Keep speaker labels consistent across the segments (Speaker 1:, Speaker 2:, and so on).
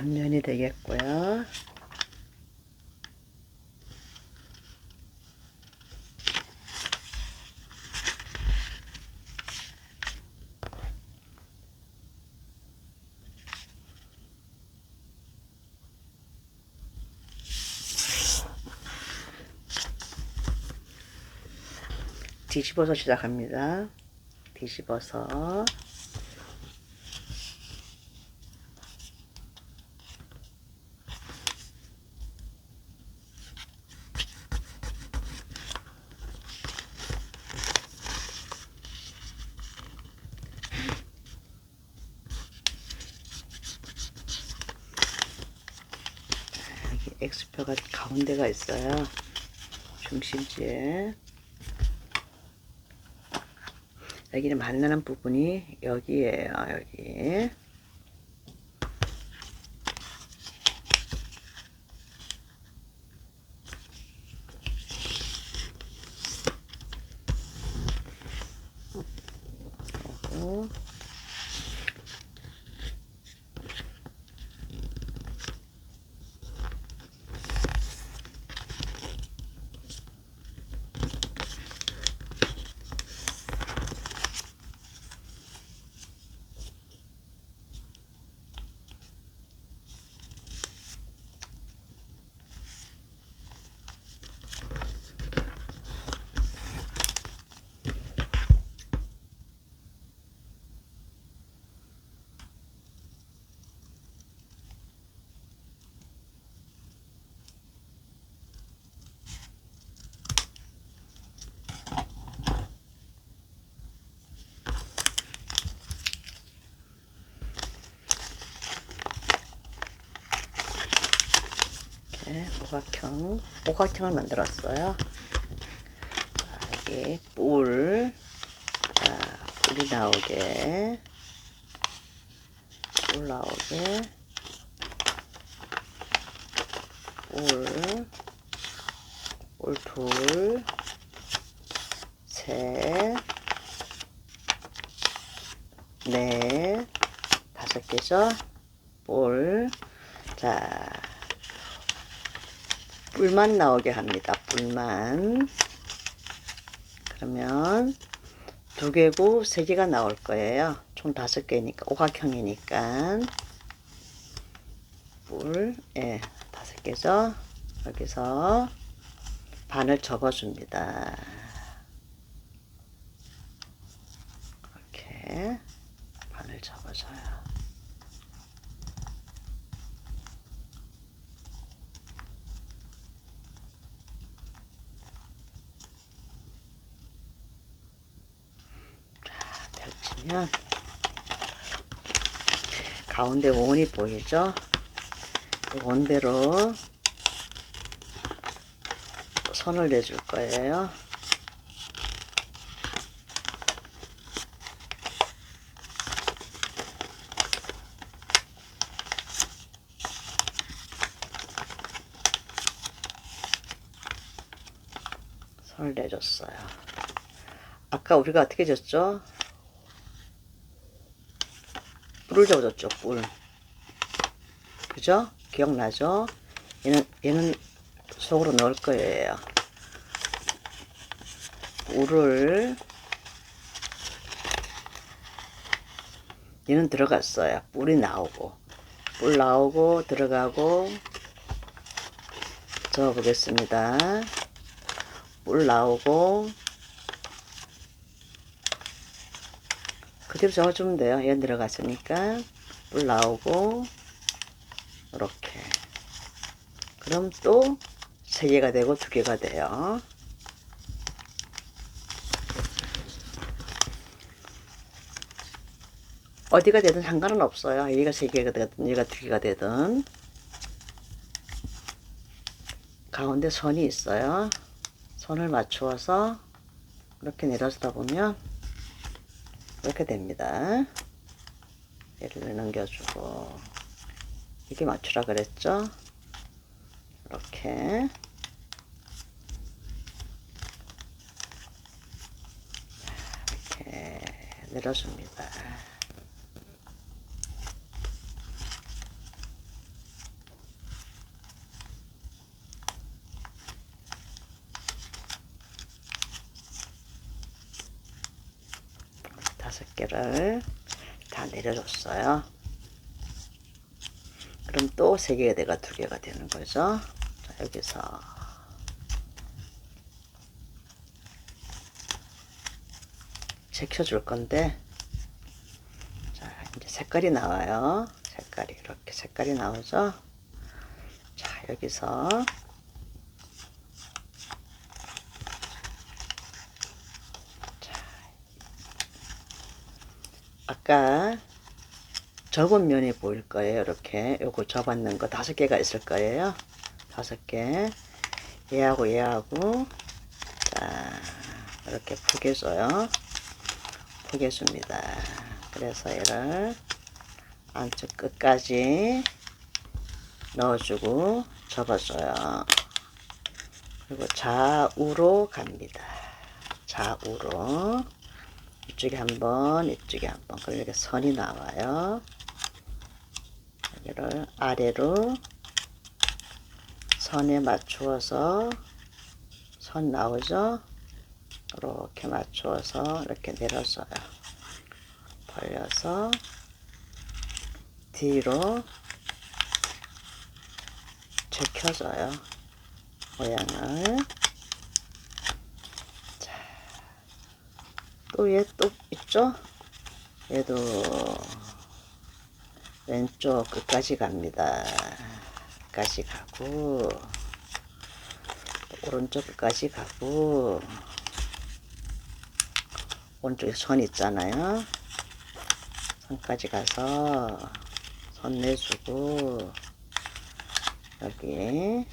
Speaker 1: 단면이 되겠고요. 뒤집어서 시작합니다. 뒤집어서 X표가 가운데가 있어요. 중심지에 여기는 만나는 부분이 여기에요. 여기. 이렇게 오각형, 오각형을 만들었어요. 자, 여기 뿔, 자, 뿔이 나오게, 뿔 나오게, 뿔, 뿔 둘, 셋, 넷, 다섯 개죠? 뿔, 자, 뿔만 나오게 합니다. 뿔만. 그러면 두 개고 세 개가 나올 거예요. 총 다섯 개니까 오각형이니까 뿔, 예, 다섯 개죠. 여기서 반을 접어줍니다. 이렇게 반을 접어줘요. 펼치면 가운데 원이 보이죠? 이 원대로 선을 내줄 거예요. 선을 내줬어요. 아까 우리가 어떻게 졌죠? 뿔을 접어줬죠, 뿔. 그죠? 기억나죠? 얘는, 얘는 속으로 넣을 거예요. 뿔을, 얘는 들어갔어요. 뿔이 나오고. 뿔 나오고, 들어가고, 접어보겠습니다. 뿔 나오고, 그대로 적어주면 돼요. 얘 들어갔으니까 물 나오고 이렇게 그럼 또 세 개가 되고 두 개가 돼요. 어디가 되든 상관은 없어요. 얘가 세 개가 되든 얘가 두 개가 되든 가운데 선이 있어요. 선을 맞추어서 이렇게 내려주다 보면 이렇게 됩니다. 얘를 넘겨주고 이게 맞추라 그랬죠? 이렇게 이렇게 내려줍니다. 개를 다 내려줬어요. 그럼 또 세 개가 내가 두 개가 되는 거죠. 자, 여기서 제켜줄 건데, 자, 이제 색깔이 나와요. 색깔이 이렇게 색깔이 나오죠. 자, 여기서 아까 접은 면이 보일 거예요. 이렇게 요거 접었는 거 다섯 개가 있을 거예요. 다섯 개. 얘하고 얘하고 자 이렇게 푸개줘요. 푸개줍니다. 그래서 얘를 안쪽 끝까지 넣어주고 접어줘요. 그리고 좌우로 갑니다. 좌우로 이쪽에 한 번, 이쪽에 한 번. 그럼 이렇게 선이 나와요. 여기를 아래로 선에 맞추어서 선 나오죠? 이렇게 맞추어서 이렇게 내려서요. 벌려서 뒤로 제켜줘요. 모양을. 또 얘 또 있죠? 얘도 왼쪽 끝까지 갑니다. 끝까지 가고 오른쪽 끝까지 가고 오른쪽에 선 있잖아요. 선까지 가서 선 내주고 여기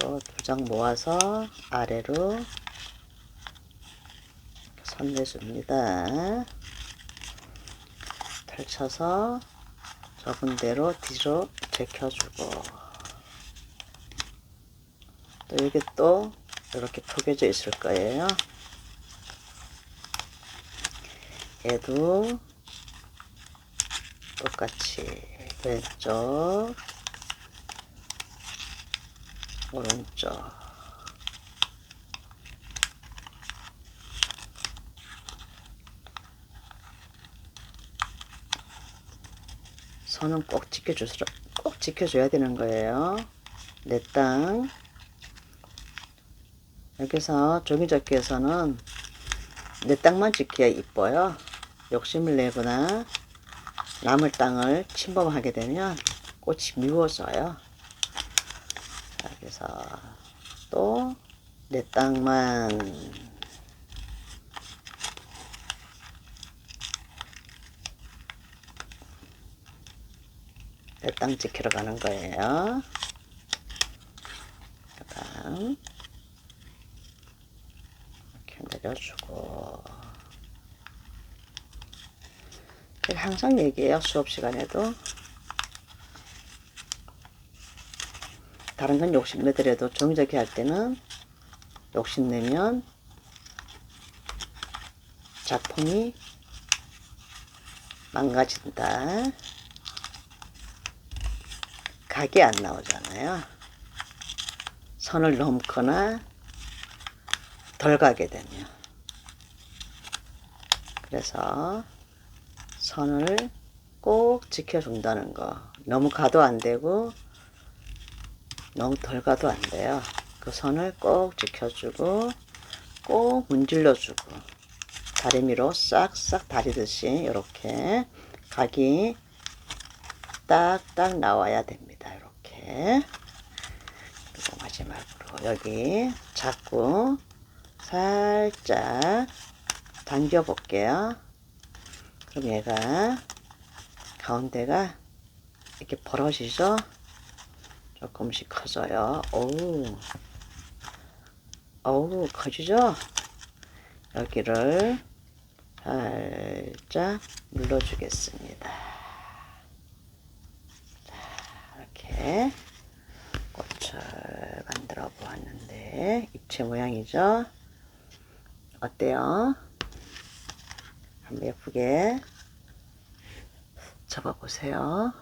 Speaker 1: 또 두 장 모아서 아래로 선 내줍니다. 펼쳐서 접은 대로 뒤로 제껴주고 또 여기 또 이렇게 포개져 있을 거예요. 얘도 똑같이 왼쪽 오른쪽 선은 꼭 지켜줄 꼭 지켜줘야 되는 거예요. 내 땅. 여기서 종이접기에서는 내 땅만 지켜야 이뻐요. 욕심을 내거나 남의 땅을 침범하게 되면 꽃이 미워져요. 자, 그래서 또 내 땅만 내땅 지키러 가는 거예요. 그다음 이렇게 내려주고 제가 항상 얘기해요 수업 시간에도 다른 건 욕심내더라도 종이접기 할 때는 욕심내면 작품이 망가진다. 각이 안 나오잖아요. 선을 넘거나 덜 가게 되면. 그래서 선을 꼭 지켜준다는 거. 너무 가도 안 되고, 너무 덜 가도 안 돼요. 그 선을 꼭 지켜주고, 꼭 문질러주고, 다리미로 싹싹 다리듯이 이렇게 각이 딱딱 나와야 됩니다. 이렇게. 그리고 마지막으로 여기 자꾸 살짝 당겨 볼게요. 그럼 얘가 가운데가 이렇게 벌어지죠? 조금씩 커져요. 오우. 어우, 커지죠? 여기를 살짝 눌러주겠습니다. 자, 꽃을 만들어 보았는데, 입체 모양이죠? 어때요? 한번 예쁘게 접어보세요.